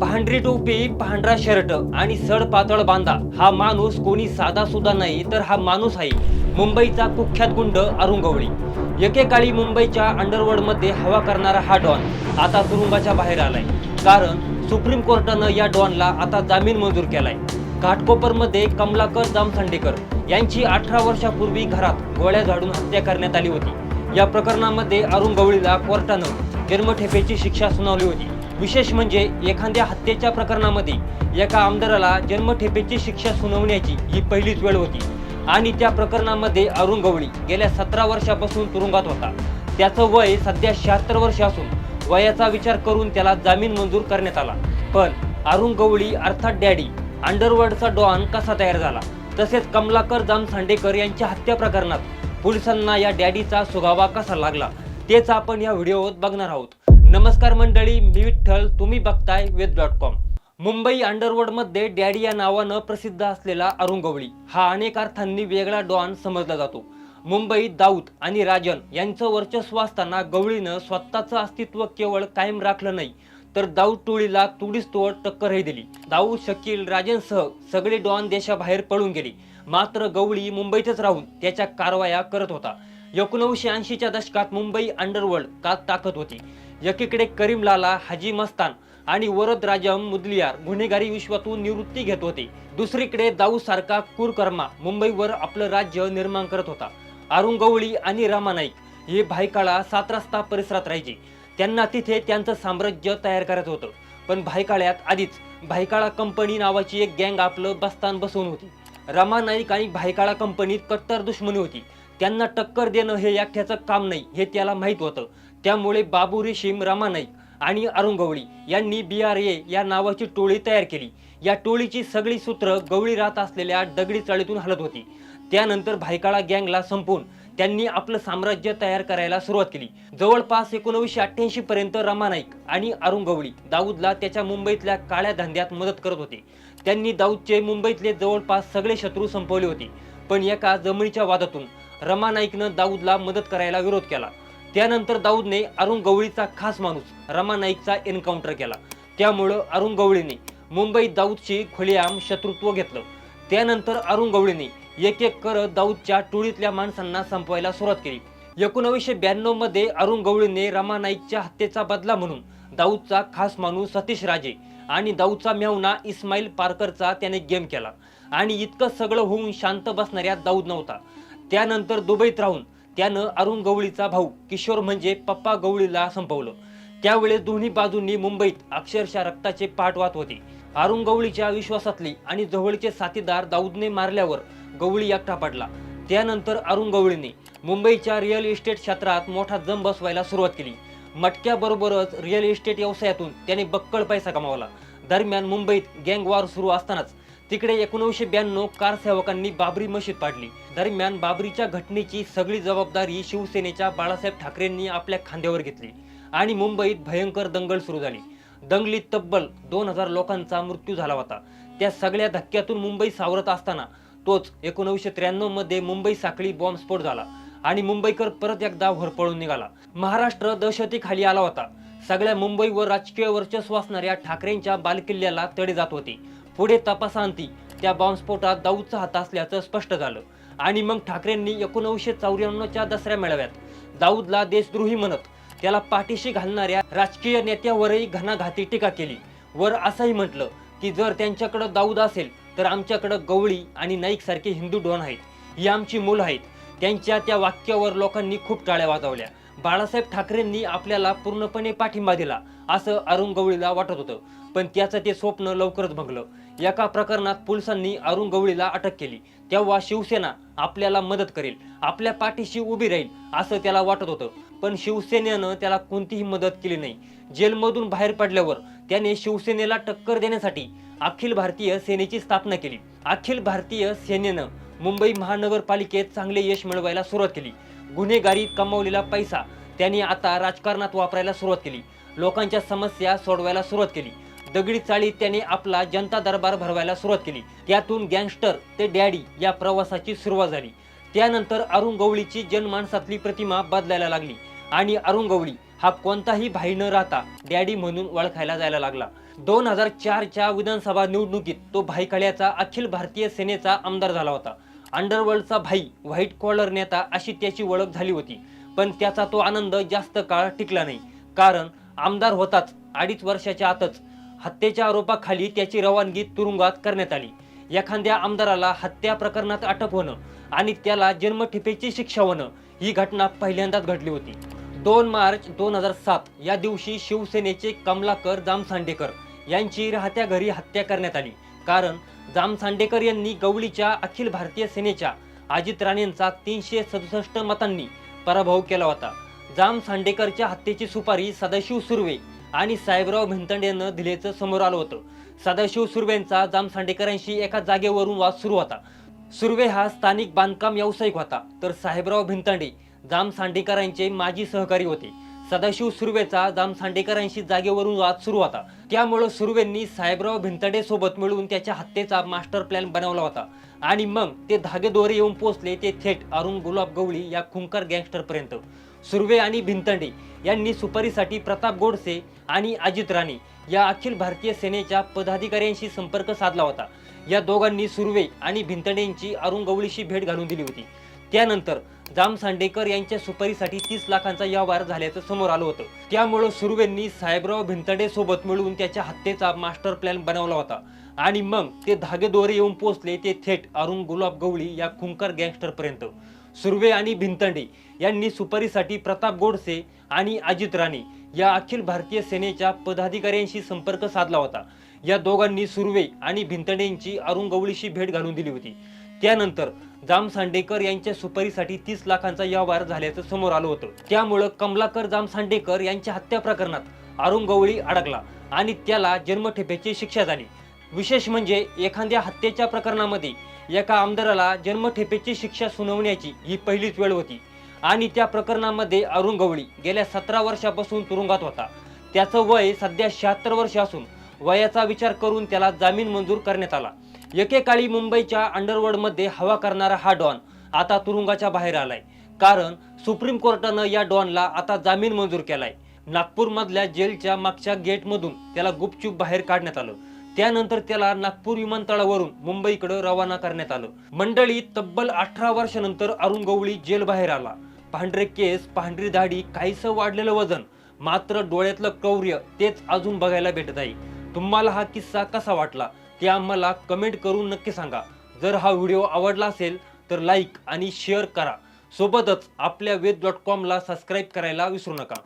पांढरी टोपी पांढरा शर्ट आणि सड पातळ बांधा. हा माणूस कोणी साधा सुद्धा नाही तर हा माणूस आहे. मुंबईचा कुख्यात गुंड अरुण गवळी एकेकाळी मुंबईच्या अंडरवर्ल्डमध्ये हवा करणारा हा डॉन आता तुरुंगाच्या बाहेर आलाय. कारण सुप्रीम कोर्टानं या डॉनला आता जामीन मंजूर केलाय. घाटकोपरमध्ये कमलाकर जामसंडेकर यांची अठरा वर्षापूर्वी घरात गोळ्या झाडून हत्या करण्यात आली होती. या प्रकरणामध्ये अरुण गवळीला कोर्टानं जन्मठेपेची शिक्षा सुनावली होती. विशेष म्हणजे एखाद्या हत्येच्या प्रकरणामध्ये एका आमदाराला जन्मठेपेची शिक्षा सुनावण्याची ही पहिलीच वेळ होती. आणि त्या प्रकरणामध्ये अरुण गवळी गेल्या सतरा वर्षापासून तुरुंगात होता. त्याचं वय सध्या शहात्तर वर्ष असून वयाचा विचार करून त्याला जामीन मंजूर करण्यात आला. पण अरुण गवळी अर्थात डॅडी अंडरवर्ल्डचा डॉन कसा तयार झाला? तसेच कमलाकर जाम सांडेकर यांच्या हत्या प्रकरणात पोलिसांना या डॅडीचा सुगावा कसा लागला? तेच आपण या व्हिडिओत बघणार आहोत. नमस्कार मंडळी मी विठ्ठल तुम्ही बघताय वेद डॉट कॉम. मुंबई अंडरवर्ल्डमध्ये डॅडी या नावानं प्रसिद्ध असलेला अरुण गवळी हा अनेक अर्थांनी वेगळा डॉन समजला जातो. मुंबईत दाऊद आणि राजन यांचं वर्चस्व असताना गवळीनं स्वतःचं अस्तित्व केवळ कायम राखलं नाही तर दाऊद टोळीला तुडीस तोड टक्करही दिली. दाऊद शकील राजनसह सगळे डॉन देशाबाहेर पळून गेले. मात्र गवळी मुंबईतच राहून त्याच्या कारवाया करत होता. एकोणीसशे ऐंशीच्या दशकात मुंबई अंडरवर्ल्ड का ताकद होती. एकीकडे करीम लाला हाजी मस्तान आणि वरद राजम मुदलियार गुन्हेगारी विश्वातून निवृत्ती घेत होते. दुसरीकडे दाऊ सारखा कुरकर्मा मुंबईवर आपलं राज्य निर्माण करत होता. अरुण गवळी आणि रामा नाईक हे भायकाळा सात रस्ता परिसरात राहायचे. त्यांना तिथे त्यांचं साम्राज्य तयार करायचं होतं. पण भायकाळ्यात आधीच भायकाळा कंपनी नावाची एक गँग आपलं बस्तान बसवून होती. रमा नाईक आणि भायकाळा कंपनीत कट्टर दुश्मनी होती. त्यांना टक्कर देणं हे एकट्याचं काम नाही हे त्याला माहीत होतं. त्यामुळे बाबू रेशीम रमा नाईक आणि अरुण गवळी यांनी बी आर ए या नावाची टोळी तयार केली. या टोळीची सगळी सूत्र गवळी राहत असलेल्या दगडी चाळीतून हलत होती. त्यानंतर भायकाळा गँगला संपवून त्यांनी आपलं साम्राज्य तयार करायला सुरुवात केली. जवळपास एकोणीसशे अठ्ठ्याऐंशी पर्यंत रमा नाईक आणि अरुण गवळी दाऊदला त्याच्या मुंबईतल्या काळ्या धंद्यात मदत करत होते. त्यांनी दाऊदचे मुंबईतले जवळपास सगळे शत्रू संपवले होते. पण एका जमिनीच्या वादातून रमा नाईकनं दाऊदला मदत करायला विरोध केला. त्यानंतर दाऊदने अरुण गवळीचा खास माणूस रमा नाईकचा एन्काउंटर केला. त्यामुळं अरुण गवळीने मुंबईत दाऊदशी खुलेआम शत्रुत्व घेतलं. त्यानंतर अरुण गवळीने एक एक करत दाऊदच्या टोळीतल्या माणसांना संपवायला सुरुवात केली. एकोणावीसशे ब्याण्णवमध्ये अरुण गवळीने रमा नाईकच्या हत्येचा बदला म्हणून दाऊदचा खास माणूस सतीश राजे आणि दाऊदचा मेवना इस्माईल पारकरचा त्याने गेम केला. आणि इतकं सगळं होऊन शांत बसणाऱ्या दाऊद नव्हता. त्यानंतर दुबईत राहून त्यानं अरुण गवळीचा भाऊ किशोर म्हणजे पप्पा गवळीला संपवलं. त्यावेळेस दोन्ही बाजूंनी मुंबईत अक्षरशः रक्ताचे पाठवात होते. अरुण गवळीच्या विश्वासातली आणि जवळचे साथीदार दाऊदने मारल्यावर गवळी एकटा पडला. त्यानंतर अरुण गवळीने मुंबईच्या रिअल इस्टेट क्षेत्रात मोठा जम बसवायला सुरुवात केली. मटक्याबरोबरच रिअल इस्टेट व्यवसायातून त्याने बक्कळ पैसा कमावला. दरम्यान मुंबईत गँग वॉर सुरू असतानाच तिकडे एकोणीसशे ब्याण्णव कार सेवकांनी बाबरी मशीद पाडली. दरम्यान बाबरीच्या घटनेची सगळी जबाबदारी शिवसेनेच्या बाळासाहेब ठाकरेंनी आपल्या खांद्यावर घेतली आणि मुंबईत भयंकर दंगल सुरू झाली. दंगलीत तब्बल दोन हजार लोकांचा मृत्यू झाला होता. त्या सगळ्या धक्क्यातून मुंबई सावरत असताना तोच एकोणीसशे त्र्याण्णवमध्ये मुंबई साखळी बॉम्बस्फोट झाला आणि मुंबईकर परत एकदा होरपळून निघाला. महाराष्ट्र दहशतीखाली आला होता. सगळ्या मुंबईवर राजकीय वर्चस्व असणाऱ्या ठाकरेंच्या बालकिल्ल्याला तडे जात होते. पुढे तपासांती त्या बॉम्बस्फोटात दाऊदचा हात असल्याचं स्पष्ट झालं. आणि मग ठाकरेंनी एकोणीसशे चौऱ्याण्णवच्या दसऱ्या मेळाव्यात दाऊदला देशद्रोही म्हणत त्याला पाठीशी घालणाऱ्या राजकीय नेत्यावरही घणाघाती टीका केली. वर असंही म्हटलं की जर त्यांच्याकडं दाऊद असेल तर आमच्याकडं गवळी आणि नाईक सारखे हिंदू डॉन आहेत. ही आमची मुलं आहेत. त्यांच्या त्या वाक्यावर लोकांनी खूप टाळ्या वाजवल्या. बाळासाहेब ठाकरेंनी आपल्याला पूर्णपणे पाठिंबा दिला असं अरुण गवळीला वाटत होतं. पण त्याचं ते स्वप्न लवकरच भंगलं. एका प्रकरणात पोलिसांनी अरुण गवळीला अटक केली. तेव्हा शिवसेना आपल्याला मदत करेल आपल्या पाठीशी उभी राहील असं त्याला वाटत होतं. पण शिवसेनेनं त्याला कोणतीही मदत केली नाही. जेलमधून बाहेर पडल्यावर त्याने शिवसेनेला टक्कर देण्यासाठी अखिल भारतीय सेनेची स्थापना केली. अखिल भारतीय सेनेनं मुंबई महानगरपालिकेत चांगले यश मिळवायला सुरुवात केली. गुन्हेगारीत कमावलेला पैसा त्यांनी आता राजकारणात वापरायला सुरुवात केली. लोकांच्या समस्या सोडवायला सुरुवात केली. दगडी चाळीत त्याने आपला जनता दरबार भरवायला सुरुवात केली. त्यातून गँगस्टर ते डॅडी या प्रवासाची सुरुवात झाली. त्यानंतर अरुण गवळीची जनमानसातली प्रतिमा बदलायला लागली. आणि अरुण गवळी हा कोणताही भाई न राहता डॅडी म्हणून ओळखायला जायला लागला. दोन हजार चारच्या विधानसभा निवडणुकीत तो भाईकळ्याचा अखिल भारतीय सेनेचा आमदार झाला होता. अंडरवर्ल्डचा भाई व्हाईट कॉलर नेता अशी त्याची ओळख झाली होती. पण त्याचा तो आनंद जास्त काळ टिकला नाही. कारण आमदार होताच अडीच वर्षाच्या आतच हत्येच्या आरोपाखाली त्याची रवानगी तुरुंगात करण्यात आली. एखाद्या आमदाराला हत्या प्रकरणात अटक होणं आणि त्याला जन्मठेपेची शिक्षा होणं ही घटना पहिल्यांदाच घडली होती. दोन मार्च दोन हजार सात या दिवशी शिवसेनेचे कमलाकर जामसांडेकर यांची राहत्या घरी हत्या करण्यात आली. कारण जामसांडेकर यांनी गवळीच्या अखिल भारतीय सेनेच्या अजित राणेंचा तीनशे सदुसष्ट मतांनी पराभव केला होता. जाम सांडेकरच्या हत्येची सुपारी सदाशिव सुर्वे आणि साहेबराव भिंतंड यांना दिल्याचं समोर आलं होतं. सदाशिव सुर्वेंचा जाम सांडेकरांशी एका जागेवरून वाद सुरू होता. सुर्वे हा स्थानिक बांधकाम व्यावसायिक होता तर साहेबराव भिंतांडे जाम सांडेकरांचे माजी सहकारी होते. सदाशिव सुर्वेचा जाम सांडेकरांशी जागेवरून वाद सुरू होता. त्यामुळं सुर्वेंनी साहेबराव भिंताडे सोबत मिळून त्याच्या हत्येचा मास्टर प्लॅन बनवला होता. आणि मग ते धागेदोरे येऊन पोहोचले ते थेट अरुण गुलाब गवळी या खुंकर गँगस्टरपर्यंत. सुर्वे आणि भिंतंडे यांनी सुपारीसाठी प्रताप गोडसे आणि अजित राणे या अखिल भारतीय सेनेच्या पदाधिकाऱ्यांशी संपर्क साधला होता. या दोघांनी सुर्वे आणि भिंतंडेंची अरुण गवळीशी भेट घालून दिली होती. त्यानंतर जाम सांडेकर यांच्या सुपारीसाठी तीस लाखांचा व्यवहार झाल्याचं समोर आलं होतं. त्यामुळं सुर्वेंनी साहेबराव भिंतडे सोबत मिळून त्याच्या हत्येचा मास्टर प्लॅन बनवला होता. आणि मग ते धागेदोरे येऊन पोहोचले ते थेट अरुण गुलाब गवळी या खुंकर गँगस्टर पर्यंत सुर्वे आणि भिंतंडे यांनी सुपारीसाठी प्रताप गोडसे आणि अजित राणे या अखिल भारतीय सेनेच्या पदाधिकाऱ्यांशी संपर्क साधला होता. या दोघांनी सुर्वे आणि भिंतंडेंची अरुण गवळीशी भेट घालून दिली होती. त्यानंतर जाम सांडेकर यांच्या सुपारीसाठी तीस लाखांचा व्यवहार झाल्याचं समोर आलं होतं. त्यामुळं कमलाकर जाम सांडेकर यांच्या हत्या प्रकरणात अरुण गवळी अडकला आणि त्याला जन्मठेपेची शिक्षा झाली. विशेष म्हणजे एखाद्या हत्येच्या प्रकरणामध्ये एका आमदाराला जन्मठेपेची शिक्षा सुनावण्याची ही पहिलीच वेळ होती. आणि त्या प्रकरणामध्ये अरुण गवळी गेल्या सतरा वर्षापासून तुरुंगात होता. त्याचं वय सध्या शहात्तर वर्ष असून वयाचा विचार करून त्याला जामीन मंजूर करण्यात आला. एकेकाळी मुंबईच्या अंडरवर्ल्डमध्ये हवा करणारा हा डॉन आता तुरुंगाच्या बाहेर आलाय. कारण सुप्रीम कोर्टानं या डॉनला आता जामीन मंजूर केलाय. नागपूरमधल्या जेलच्या मागच्या गेटमधून त्याला गुपचूप बाहेर काढण्यात आलं. त्यानंतर त्याला नागपूर विमानतळावरून मुंबईकडे रवाना करण्यात आलं. मंडळी तब्बल अठरा वर्षानंतर अरुण गवळी जेल बाहेर आला. पांढरे केस पांढरी दाढी काहीसं वाढलेलं वजन मात्र डोळ्यातलं क्रौर्य तेच अजून बघायला भेटत आहे. तुम्हाला हा किस्सा कसा वाटला ते आम्हाला कमेंट करून नक्की सांगा. जर हा व्हिडिओ आवडला असेल तर लाईक आणि शेअर करा. सोबतच आपल्या वेद डॉट कॉमला सबस्क्राईब करायला विसरू नका.